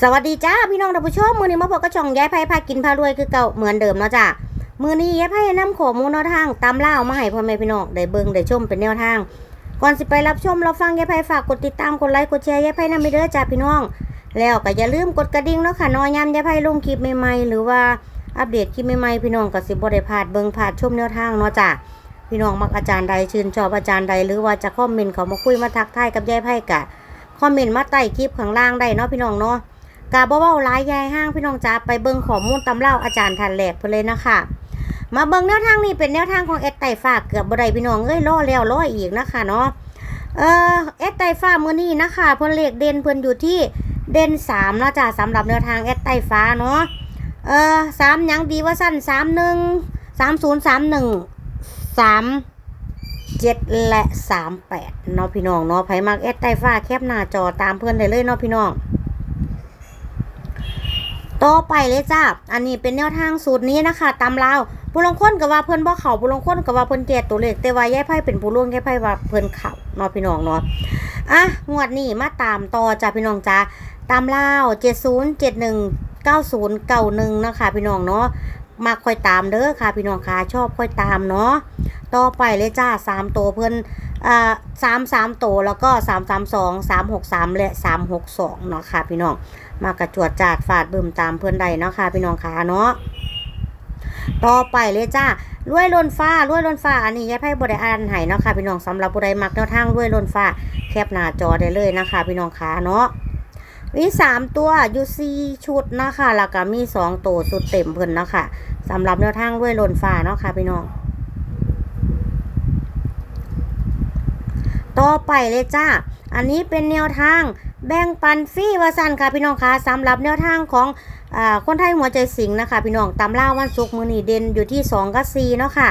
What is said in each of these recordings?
สวัสดีจ้าพี่น้องท่านผู้ชมมือนี้มาพบกับช่องยายไพ่พากินพารวยคือเก่าเหมือนเดิมเนาะจ้ามือนี้ยายไพ่นำข้อมูลแนวทางตามเล่ามาให้พ่อแม่พี่น้องได้เบิ่งได้ชมเป็นแนวทาง ก่อนสิไปรับชมเรับฟังยายไพ่ฝากกดติดตามกดไลค์กดแชร์ยายไพ่นำไปเด้อจ้าพี่น้อง แล้วก็อย่าลืมกดกระดิ่งเนาะค่ะนอยามยายไพ่ลงคลิปใหม่ๆหรือว่าอัปเดตคลิปใหม่ๆพี่น้องก็สิบ่ได้พลาดเบิ่งพลาดชมแนวทางเนาะจ้าพี่น้องมักอาจารย์ใดชื่นชอบอาจารย์ใดหรือว่าจะคอมเมนต์เขามาคุยมาทักทายกับยายไพ่กะคอมเมนต์มาใต้คลิปข้างล่างได้เนาะพี่น้องเนาะ กาบ่เว้าหลายยายห้างพี่น้องจ๋าไปเบิ่งข้อมูลตำเล่าอาจารย์ทันแหลกไปเลยนะคะ มาเบิ่งแนวทางนี้เป็นแนวทางของเอสไตฝากเกือบบ่ได้พี่น้องเอ้ยล่อแล้วล่ออีกนะคะเนาะเออเอสไตฟ้ามื้อนี้นะคะเพิ่นเลขเด่นเพิ่นอยู่ที่เด่น3เนะจ้ะสำหรับแนวทางเอสไตฟ้าเนาะเอ่อ3หยังดีว่าสั้น31 3031 3 7และ38เนาะพี่น้องเนาะไผมักเอสไตฟ้าแคปหน้าจอตามเพิ่นได้เลยเนาะพี่น้อง ต่อไปเลยจ้า อันนี้เป็นแนวทางสูตรนี้นะคะตามลาวผู้ลงคนกับว่าเพิ่นบ่เขาผู้ลงคนกับว่าเพิ่นแก่ตัวเลขแต่ว่าย่ไพ่เป็นผู้ล่วงย่ไพ่ว่าเพิ่นเขาเนาะพี่น้องเนาะอะงวดนี้มาตามต่อจ้าพี่น้องจ้าตามลาว70 71 90 91นะคะพี่น้องเนาะมาค่อยตามเด้อค่ะพี่น้องค่ะชอบค่อยตามเนาะต่อไปเลยจ้า3ตัวเพิ่น อ่า3 3ตัวแล้วก็332 363และ362เนาะค่ะพี่น้อง มากระจวดจาดฝาดบึมตามเพื่อนใดเนาะค่ะพี่น้องขาเนาะต่อไปเลยจ้ารวยล้นฟ้ารวยล้นฟ้า อันนี้ยายไพ่บไดอ่านให้เนาะค่ะพี่น้องสำหรับบุไดมักแนวทางรวยล้นฟ้า แคปหน้าจอได้เลยนะคะ พี่น้องขาเนาะมีสามตัวอยู่สี่ชุดนะคะแล้วก็มีสองตัวสุดเต็มเพิ่นเนาะค่ะสำหรับแนวทางรวยล้นฟ้าเนาะค่ะพี่น้อง ต่อไปเลยจ้า อันนี้เป็นแนวทางแบ่งปันฟรีวาสันค่ะพี่น้องคะสำหรับแนวทางของอคนไทยหัวใจสิงห์นะคะ พี่น้องตำล่าวันศุกร์มือนีเด่นอยู่ที่ 2 กับ4เนาะค่ะ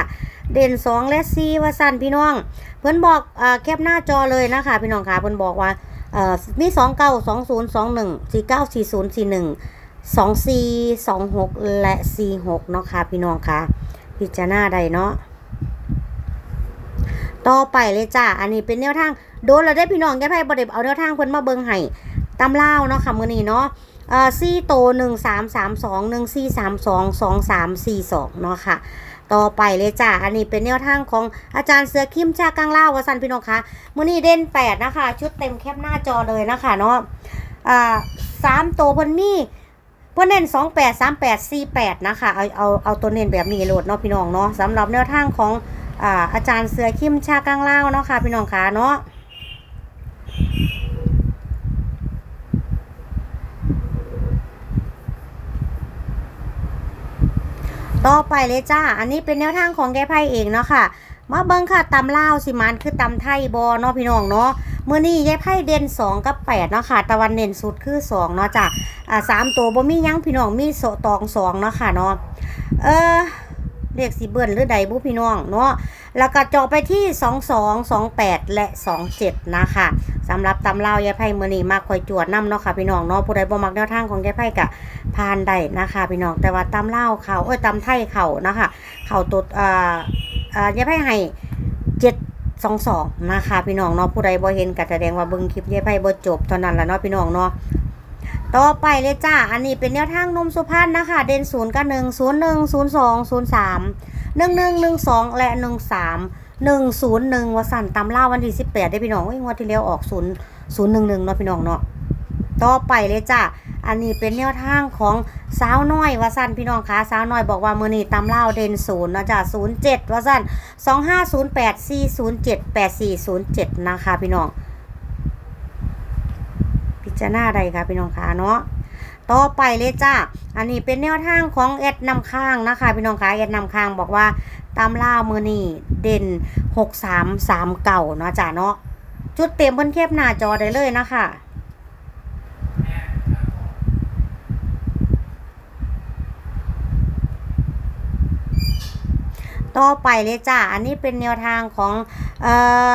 เด่น 2 และ4วาสันพี่น้อง เพิ่นบอกอแคปหน้าจอเลยนะคะ พี่น้องคะเพิ่นบอกว่าเอ่อมี2 9 2 0 2 1 4 9 4 0 4 1 2 4 2 6 และ 4 6เนาะค่ะพี่น้องคะพิจารณาใดเนาะ ต่อไปเลยจ้า อันนี้เป็นแนวทางโดนเราได้พี่น้องแก้ไพ่บไดเอาแนวทางเพิ่นมาเบิ่งให้ตำเล่าเนาะค่ะมื้อนี้เนาะเอ่อซี่โตหนึ่งสามสามสองหนึ่งสี่สามสองสองสามสี่สองเนาะค่ะ ต่อไปเลยจ้า อันนี้เป็นแนวทางของอาจารย์เสือคิมชากังเล่าวสันพี่น้องคะมื้อนี้เด่นแปดนะคะ ชุดเต็มแคปหน้าจอเลยนะคะเนาะอ่าสามโตเพิ่นมีเพิ่นเน้นสองแปดสามแปดสี่แปดนะคะ เอาเอาเอาตัวเน้นแบบนี้โหลดเนาะพี่น้องเนาะสำหรับแนวทางของ อาอาจารย์เสือคิมชากังเล่าเนาะค่ะพี่น้องขาเนาะต่อไปเลยจ้า อันนี้เป็นแนวทางของแกไพ่เองเนาะค่ะ มาเบิ้งค่ะตำเลาสิมันคือตำไทยบอเนาะพี่น้องเนาะเมื่อนี้ยายไพ่เด่น2 กับ8เนาะค่ะ ตะวันเด่นสุดคือ 2 เนาะจ้ะอ่าสามตัวบ่มียั้งพี่น้องมีโสตอง2เนาะค่ะเนาะเออ เรียกสิเบิ้ลหรือใดบุพี่น้องเนาะแล้วก็เจาะไปที่ 22 28 และ 27 นะคะสำหรับตำเล่ายายไพ่เมือนี้มาคอยจวดน้ำเนาะค่ะพี่น้องเนาะผู้ใดบ่มักแนวทางของยายไพ่กะพานได้นะคะพี่น้องแต่ว่าตำเล่าเขาเอ้ยตำไทยเขานะคะเขาตัวอ่าอ่ายายไพ่ให้7 2 2นะคะพี่น้องเนาะผู้ใดบ่เห็นก็แสดงว่าเบิ่งคลิปยายไพ่บ่จบเท่านั้นละเนาะพี่น้องเนาะ ต่อไปเลยจ้า อันนี้เป็นแนวทางนมสุพรรณนะคะ เด่นศูนย์กับหนึ่งศูนย์หนึ่งศูนย์สองศูนย์สามหนึ่งหนึ่งหนึ่งสองและหนึ่งสามหนึ่งศูนย์หนึ่งวสันตำล่าวันที่สิบแปดได้พี่น้องงวดที่แล้วออกศูนย์ศูนย์หนึ่งหนึ่งเนาะพี่น้องเนาะ ต่อไปเลยจ้า อันนี้เป็นแนวทางของสาวน้อยวสันพี่น้องคะสาวน้อยบอกว่ามือนี้ตำเล่าเด่นศูนย์นะจ้ะศูนย์เจ็ดวสันสองห้าศูนย์แปดสี่ศูนย์เจ็ดแปดสี่ศูนย์เจ็ดนะคะพี่น้อง จารณาใดคะพี่น้องคะเนาะต่อไปเลยจ้า อันนี้เป็นแนวทางของแอดนำข้างนะคะ พี่น้องคะแอดนำข้างบอกว่าตามล่ามือนี่เด่นหกสามสามเก่าเนาะจ้าเนาะจุดเต็มบนเทปหน้าจอได้เลยนะคะต่อไปเลยจ้า อันนี้เป็นแนวทางของเอ่อ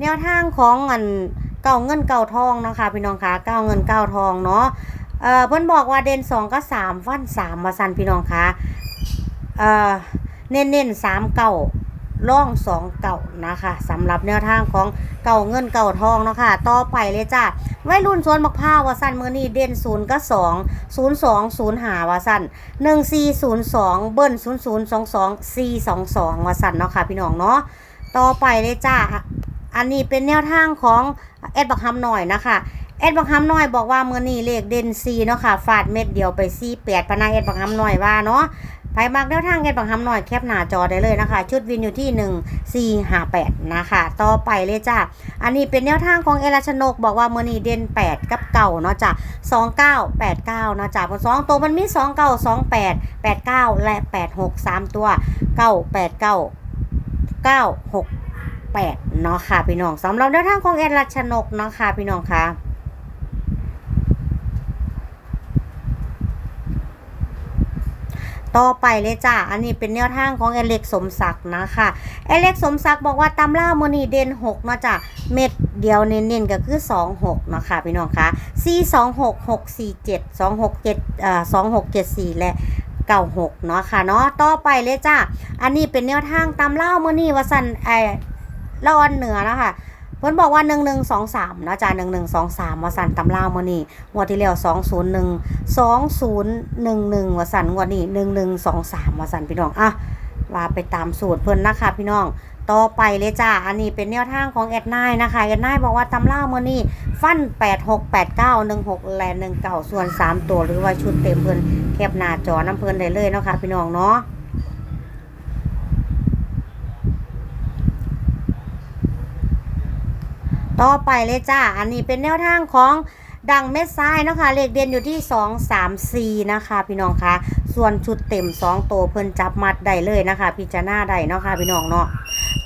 แนวทางของอัน เก่าเงินเก่าทองเนาะค่ะพี่น้องคะเก่าเงินเก่าทองเนาะเอ่อเพิ่นบอกว่าเด่นสองก็สามฟันสามมาสันพี่น้องคะเอ่อเน้นเน้นสามเก้าร่องสองเก่านะคะสำหรับแนวทางของเก่าเงินเก่าทองเนาะค่ะต่อไปเลยจ้าวัยรุ่นสวนมะพร้าวว่าสั้นมือนี้เด่นศูนย์ก็สองศูนย์สองศูนย์หาว่าสั้นหนึ่งสี่ศูนย์สองเบิ้ลศูนย์ศูนย์สองสองสี่สองสองว่าสั้นเนาะค่ะพี่น้องเนาะต่อไปเลยจ้าอันนี้เป็นแนวทางของ เอ็ดบักฮัมหน่อยนะคะเอ็ดบังคัมน้อยบอกว่าเมื่อนี้เลขเด่นซีเนาะค่ะฟาดเม็ดเดียวไปซีแปดพนักเอ็ดบังคัมน้อยว่าเนาะไผมักแนวทางเอ็ดบังคัมน้อยแคปหน้าจอได้เลยนะคะ ชุดวินอยู่ที่หนึ่งสี่ห้าแปดนะคะต่อไปเลยจ้าอันนี้เป็นแนวทางของเอราชนกบอกว่าเมื่อนี้เด่นแปดกับเก่าเนาะจ้ะสองเก้าแปดเก้าเนาะจ้ะบนสองตัวมันมีสองเก้าสองแปดแปดเก้าและแปดหกสามตัวเก้าแปดเก้าเก้าหก แปดเนาะค่ะพี่น้องสำหรับแนวทางของเอราชนกเนาะค่ะพี่น้องค่ะต่อไปเลยจ้า อันนี้เป็นแนวทางของเอเล็กสมศักดิ์นะคะเอเล็กสมศักดิ์บอกว่าตำล่าโมนีเด่น6เนาะจ้ะเม็ดเดียวเน้นๆก็คือ 26เนาะค่ะพี่น้องคะ4 2 6 6 4 7 2 6 7เอ่อ2 6 7 4 และ96เนาะค่ะเนาะต่อไปเลยจ้า อันนี้เป็นแนวทางตำเล่าโมอนีวสันไอ ละออนเหนือนะคะเพิ่นบอกว่า 1123นาะจ้ะ1123วาสันตำเล่าโมอนีงวดที่แล้ว201 2011วสันงวดนี้1123วสันพี่น้องอะว่าไปตามสูตรเพิ่นนะคะพี่น้องต่อไปเลยจ้า อันนี้เป็นแนวทางของแอดไนนะคะแอดไนบอกว่าตำล่าเมื่อนี้ฟัน 86 89 16 และ19ส่วน 3 ตัวหรือว่าชุดเต็มเพิ่นแคบหน้าจอน้ำเพิ่นได้เลยเนาะค่ะพี่น้องเนาะ ต่อไปเลยจ้า อันนี้เป็นแนวทางของดังเม็ดซ้ายนะคะเลขเด่นอยู่ที่ 2 3 4 นะคะ พี่น้องคะส่วนชุดเต็ม2ตัวเพิ่นจับมัดได้เลยนะคะ พิจารณาได้เนาะค่ะพี่น้องเนาะ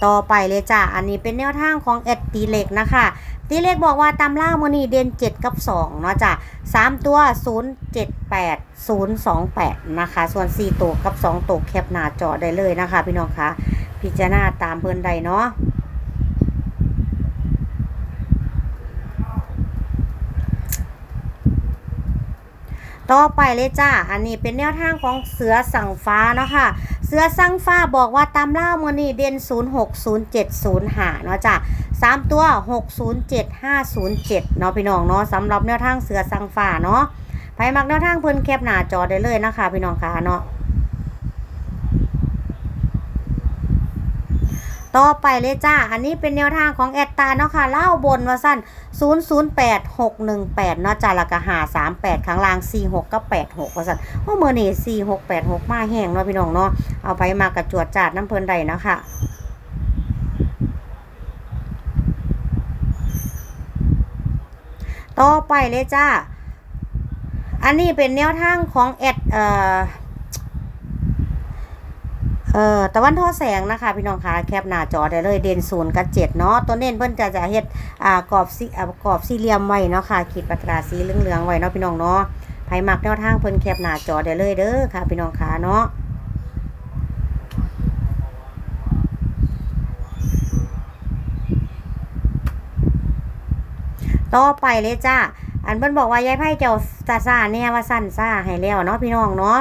ต่อไปเลยจ้าอันนี้เป็นแนวทางของเอ็ดตีเล็กนะคะตีเล็กบอกว่าตามล่ามือนีเด่น7 กับ 2 เนาะจ้ะ3 ตัว 0 7 8 0 2 8 นะคะ ส่วน 4 ตัวกับ 2 ตัวแคปหน้าจอได้เลยนะคะ พี่น้องคะพิจารณาตามเพิ่นใดเนาะ ต่อไปเลยจ้า อันนี้เป็นแนวทางของเสือสั่งฟ้าเนาะค่ะ เสือสั่งฟ้าบอกว่าตามเล่ามือนี่เด่น0 6 0 7 0หาเนาะจ้ะสามตัว 6 0 7 5 0 7 เนาะพี่น้องเนาะสำหรับแนวทางเสือสั่งฟ้าเนาะไปมักแนวทางเพิ่นแคบหน้าจอได้เลยนะคะพี่น้องค่ะเนาะ ต่อไปเลยจ้า อันนี้เป็นแนวทางของแอดตาเนาะค่ะ เล่าบนว่าสั้น008 618เนาะจ้าแล้วก็หา38ข้างล่าง 46กับ86ว่าสั้นว่าเมื่อนี่4686 มาแห้งเนาะพี่น้องเนาะ เอาไปมากระจวดจาดน้ำเพลินใดเนาะค่ะต่อไปเลยจ้า อันนี้เป็นแนวทางของแอดเอ่อ เอ่อตะวันทอแสงนะคะ พี่น้องคะแคปหน้าจอได้เลยเด่นศูนย์กับเจ็ดเนาะตัวเน้นเพิ่นจะจะเฮ็ดอ่ากรอบสีอ่ากรอบสี่เหลี่ยมไว้เนาะค่ะขีดปากกาสีเหลืองๆไว้เนาะพี่น้องเนาะไผมักแนวทางเพิ่นแคปหน้าจอได้เลยเด้อค่ะ พี่น้องคะเนาะต่อไปเลยจ้าอันเพิ่นบอกว่ายายไพ่เจ้าซาซาเนี่ยว่าสั้นซ่าให้แล้วเนาะพี่น้องเนาะ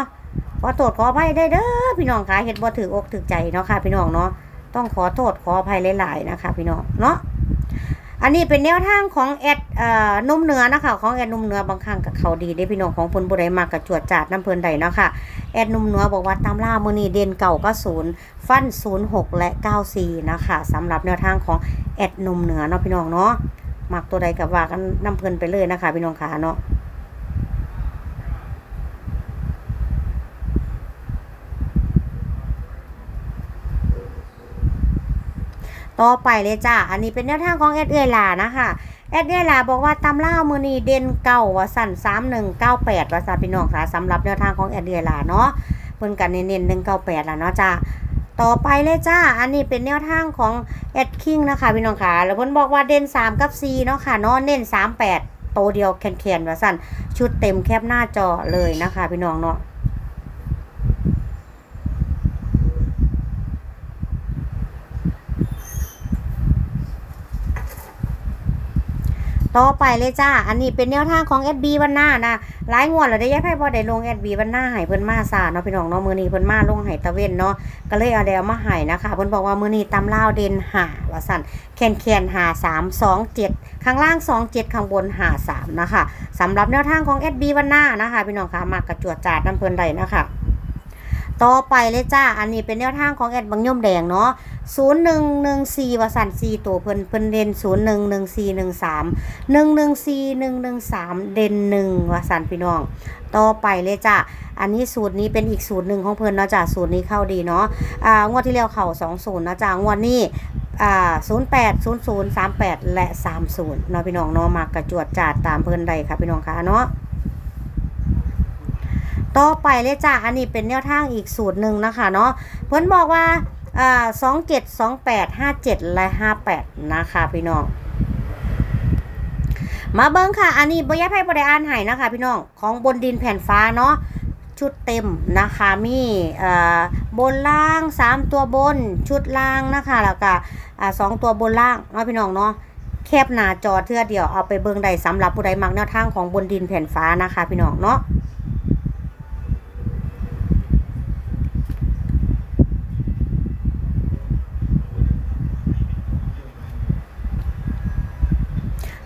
ขอโทษขออภัยได้เด้อพี่น้องคะเฮ็ดบ่ถืออกถือใจเนาะค่ะ พี่น้องเนาะต้องขอโทษขออภัยหลาย ๆ นะคะ พี่น้องเนาะอันนี้เป็นแนวทางของแอดเอ่อนุ่มเนื้อนะคะของแอดนุ่มเนื้อบางครั้งกับเขาดีได้พี่น้องของพิ่นบ่ได้มากกับจวดจาดน้ำเพลินใดเนาะค่ะแอดนุ่มเนื้อบอกว่าตามล่ามือนี้เด่นเก่าก็ศูนย์ฟัน06และ94นะคะสำหรับแนวทางของแอดนุ่มเนื้อเนาะพี่น้องเนาะมักตัวใดกับว่ากันน้ำเพลินไปเลยนะคะ พี่น้องขาเนาะ ต่อไปเลยจ้าอันนี้เป็นแนวทางของแอดเอยลานะคะแอดเอยลาบอกว่าตำล่ามือนีเด่นเก่าว่าสั่นสามหนึ่งเก้าแปดว่าสั่นพี่น้องค่ะสำหรับแนวทางของแอดเอยลาเนาะเพิ่นกันเน้นๆหนึ่งเก้าแปดแล้วเนาะจ้าต่อไปเลยจ้า อันนี้เป็นแนวทางของแอดคิงนะคะพี่น้องค่ะ แล้วเพิ่นบอกว่าเด่นสามกับสี่เนาะค่ะเนาะเน้นสามแปดโตเดียวแคนๆว่าสั่นชุดเต็มแคบหน้าจอเลยนะคะพี่น้องเนาะ ต่อไปเลยจ้า อันนี้เป็นแนวทางของ SB วันหน้านะหลายงวดแล้วได้ยายไพ่บ่ได้ลง SB วันหน้าให้เพิ่นมาซาเนาะพี่น้องเนาะมือนี้เพิ่นมาลงให้ตะเวนเนาะก็เลยเอาแดวมาให้นะคะเพิ่นบอกว่ามือนี้ตำลาวเด่นหาว่าซั่นแคนแคนหา3 2 7ข้างล่าง2 7ข้างบนหา3นะคะสำหรับแนวทางของ SB วันหน้านะคะ พี่น้องคะมากกระจวดจาดน้ำเพิ่นได้นะคะ ต่อไปเลยจ้า อันนี้เป็นแนวทางของแอดบางย่อมแดงเนาะศูนย์หนึ่งหนึ่งสี่วสันสี่ตัวเพิ่นเพิ่นเด่นศูนย์หนึ่งหนึ่งสี่หนึ่งสามหนึ่งหนึ่งสี่หนึ่งหนึ่งสามเด่นหนึ่งวสันพี่น้อง ต่อไปเลยจ้าอันนี้สูตรนี้เป็นอีกสูตรหนึ่งของเพิ่นเนาะจ้าสูตรนี้เข้าดีเนาะ อ่างวดที่แล้วเข่าสองศูนย์นะจ้างวดนี้อ่าศูนย์แปดศูนย์ศูนย์สามแปดและสามศูนย์เนาะพี่น้องเนาะมากระจวดจาดตามเพิ่นใดค่ะพี่น้องคะเนาะ ต่อไปเลยจ้าอันนี้เป็นแนวทางอีกสูตรหนึ่งนะคะเนาะเพื่อนบอกว่าสองเจ็ดสองแปดห้าเจ็ดและห้าแปดนะคะพี่น้องมาเบิ้งค่ะ อันนี้บยาไพ่บริอ่านให้นะคะ พี่น้องของบนดินแผ่นฟ้าเนาะชุดเต็มนะคะมีบนล่างสามตัวบนชุดล่างนะคะแล้วก็สองตัวบนล่างเนาะพี่น้องเนาะแคบหนาจอเทื่อเดียวเอาไปเบิ่งได้สำหรับผู้ใดมักแนวทางของบนดินแผ่นฟ้านะคะ พี่น้องเนาะ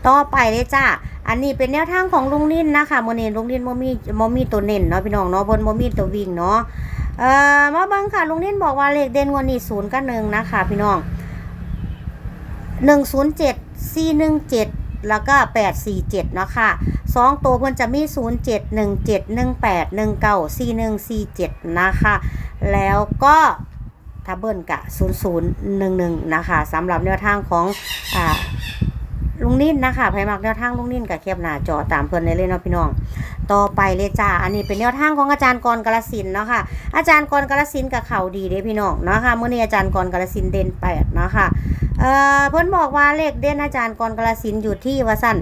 ต่อไปเลยจ้าอันนี้เป็นแนวทางของลุงนินนะคะโมเนนลุงนินโมมีโมมีตัวเน้นเนาะพี่น้องเนาะบนโมมีตัววิ่งเนาะเอ่อมาบังค่ะลุงนินบอกว่าเลขเด่นวันนี้ศูนย์กับหนึ่งนะคะพี่น้องหนึ่งศูนย์เจ็ดสี่หนึ่งเจ็ดแล้วก็แปดสี่เจ็ดเนาะค่ะสองตัวเพิ่นจะมีศูนย์เจ็ดหนึ่งเจ็ดหนึ่งแปดหนึ่งเก้าสี่หนึ่งสี่เจ็ดนะคะ แล้วก็ทับเบิลกะศูนย์ศูนย์หนึ่งหนึ่งนะคะสำหรับแนวทางของอ่า ลุงนิ่นนะคะไพมักแนวทางลุงนิ่นกับเคียบหน้าจอตามเพื่อนเลยเลยเนาะพี่น้อง ต่อไปเลยจ้า อันนี้เป็นแนวทางของอาจารย์กรกรสินเนาะค่ะ อาจารย์กรกรสินกับเขาดีเด้พี่น้องเนาะค่ะเมื่อนี้อาจารย์กรกรสินเด่นแปดเนาะค่ะ เอ่อเพิ่นบอกว่าเลขเด่นอาจารย์กรกรสินอยู่ที่ว่าสั้น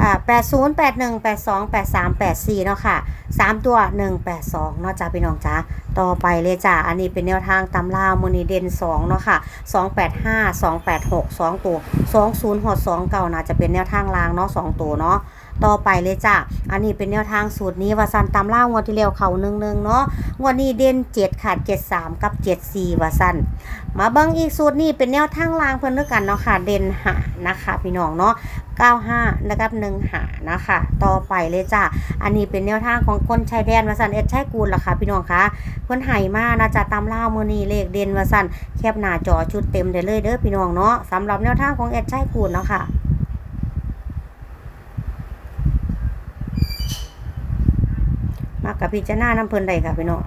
อ่าแปดศูนย์แปดหนึ่งแปดสองแปดสามแปดสี่เนาะค่ะสามตัวหนึ่งแปดสองเนาะจ้าพี่น้องจ้าต่อไปเลยจ้าอันนี้เป็นแนวทางตำราวมือนีเดนสองเนาะค่ะสองแปดห้าสองแปดหกสองตัวสองศูนย์หดสองเก่าน่าจะเป็นแนวทางรางเนาะสองตัวเนาะ ต่อไปเลยจ้ะ อันนี้เป็นแนวทางสูตรนี้ว่าซันตามล่างวดที่แล้วเขาหนึ่งหนึ่งเนาะงวดนี้เด่นเจ็ดค่ะเจ็ดสามกับเจ็ดสี่ว่าซันมาเบิ้งอีกสูตรนี้เป็นแนวทางล่างเพิ่นด้วยกันเนาะค่ะ เด่นหานะคะพี่น้องเนาะเก้าห้านะครับหนึ่งหานะคะ ต่อไปเลยจ้ะ อันนี้เป็นแนวทางของคนชายแดนว่าซันเอ็ดใช่กูลล่ะค่ะพี่น้องคะเพิ่อนไห่มานะจ๊ะตามล่ามือนี้เลขเด่นว่าซันแคบหน้าจอชุดเต็มได้เลยเด้อพี่น้องเนาะสำหรับแนวทางของเอ็ดใช่กูลเนาะค่ะ มากับพิจารณาน้ำเพลินใดค่ะพี่น้อง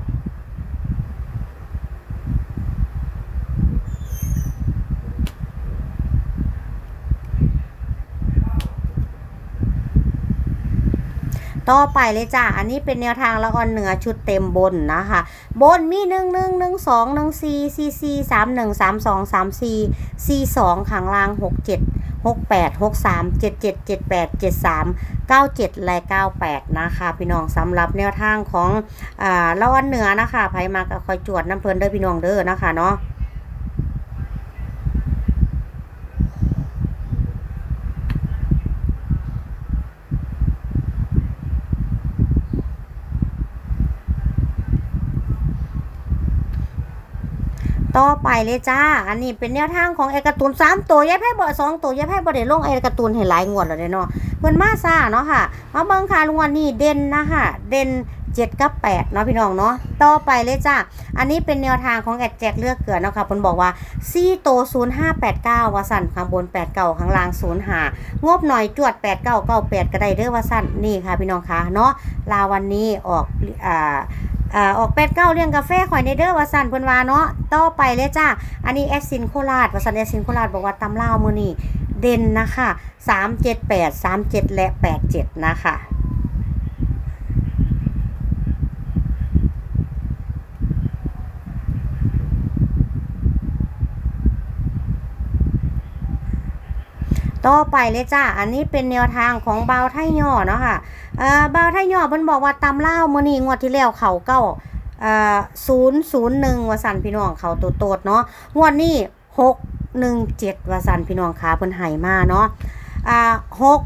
ต่อไปเลยจ้าอันนี้เป็นแนวทางละอ่อนเหนือชุดเต็มบนนะคะ บนมีหนึ่งหนึ่งหนึ่งสองหนึ่งสี่สี่สี่สามหนึ่งสามสองสามสี่สี่สองข้างล่างหกเจ็ด หกแปดหกสามเจ็ดเจ็ดเจ็ดแปดเจ็ดสามเก้าเจ็ดและเก้าแปดนะคะ พี่น้องสำหรับแนวทางของอ่าละอ่อนเหนือนะคะไผมาก็คอยจวดน้ำเพลินเด้อพี่น้องเด้อนะคะเนาะ ต่อไปเลยจ้า อันนี้เป็นแนวทางของไอ้การ์ตูนสามตัวยายไพ่บ่สองตัวยายไพ่บ่ได้ลงไอ้การ์ตูนให้หลายงวดแล้วเด้เนาะเพิ่นมาซ่าเนาะค่ะมาเบิ่งค่ะลุงวันนี้เด่นนะคะเด่นเจ็ดกับแปดเนาะพี่น้องเนาะต่อไปเลยจ้าอันนี้เป็นแนวทางของแอดแจกเลือกเกลือเนาะค่ะเพิ่นบอกว่าซี่โตศูนย์ห้าแปดเก้าว่าสั่นข้างบนแปดเก้าข้างล่างศูนย์หางบหน่อยจวดแปดเก้าเก้าแปดก็ได้เด้อว่าสั่นนี่ค่ะพี่น้องคะเนาะลาวันนี้ออกอ่า อ่าออกเป็ดเก้าเลี้ยงกาแฟข่อยในเด้อว่าสันเพิ่นว่าเนาะต่อไปเลยจ้าอันนี้แอดซินโคราชว่าสันแอดซินโคราชบอกว่าตำล่าวมือนี่เด่นนะคะสามเจ็ดแปดสามเจ็ดและแปดเจ็ดนะคะ ต่อไปเลยจ้า อันนี้เป็นแนวทางของเบาไทยย่อเนาะค่ะเอ่อเบาไทยย่อเพิ่นบอกว่าตำเล่ามื้อนี้งวดที่แล้วเขาเก้าเอ่อศูนย์ศูนย์หนึ่งว่าสันพี่น้องเขาตัวโตดเนาะ งวดนี้หกหนึ่งเจ็ดว่าสันพี่น้องขาเพิ่นให้มาเนาะ อ่าหก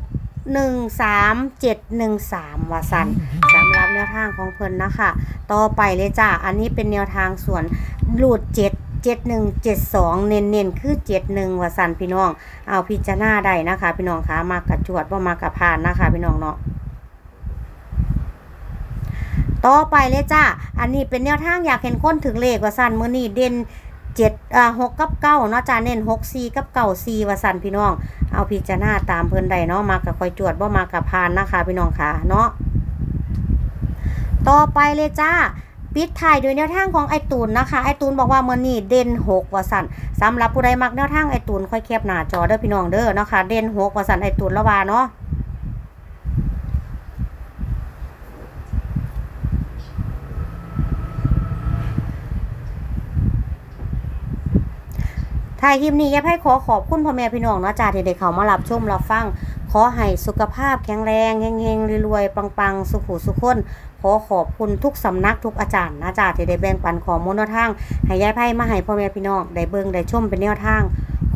หนึ่งสามเจ็ดหนึ่งสามวาสันสำหรับแนวทางของเพิ่นนะคะ ต่อไปเลยจ้า อันนี้เป็นแนวทางส่วนรูดเจ็ด เจ็ดหนึ่งเจ็ดสองเน้นเน้นคือเจ็ดหนึ่งวาสันพี่น้อง เอาพิจารณาได้นะคะ พี่น้องคะมากระจวดว่ามากระพานนะคะ พี่น้องเนาะต่อไปเลยจ้า อันนี้เป็นแนวทางอยากเห็นคนถึงเลขว่าสันมื้อนี้เด่นเจ็ดอ่าหกกับเก้าเนาะจ้าเน้นหกสี่กับเก้าสี่ว่าสันพี่น้อง เอาพิจารณาตามเพิ่นใดเนาะมากับคอยจวดบ่มากับพานนะคะ พี่น้องคะเนาะต่อไปเลยจ้า ปิดท้ายด้วยแนวทางของไอตูนนะคะ ไอตูนบอกว่ามื้อนี้เด่น6ว่าสั่นสำหรับผู้ใดมักแนวทางไอตูนค่อยแคปหน้าจอเด้อพี่น้องเด้อเนาะค่ะเด่น6ว่าสั่นไอตูนละว่าเนาะถ่ายคลิปนี้ยายไพ่ขอขอบคุณพ่อแม่พี่น้องเนาะจ้าที่ได้เข้ามารับชมรับฟัง ขอให้สุขภาพแข็งแรงเฮงๆรวยๆปังๆ สุขุสุขคนขอขอบคุณทุกสำนักทุกอาจารย์นะจ๊ะที่ได้แบ่งปันข้อมูลแนวทางให้ยายไพ่มาให้พ่อแม่พี่น้องได้เบิ่งได้ชมเป็นแนวทาง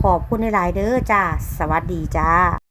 ขอบคุณหลายๆเด้อจ้าสวัสดีจ้า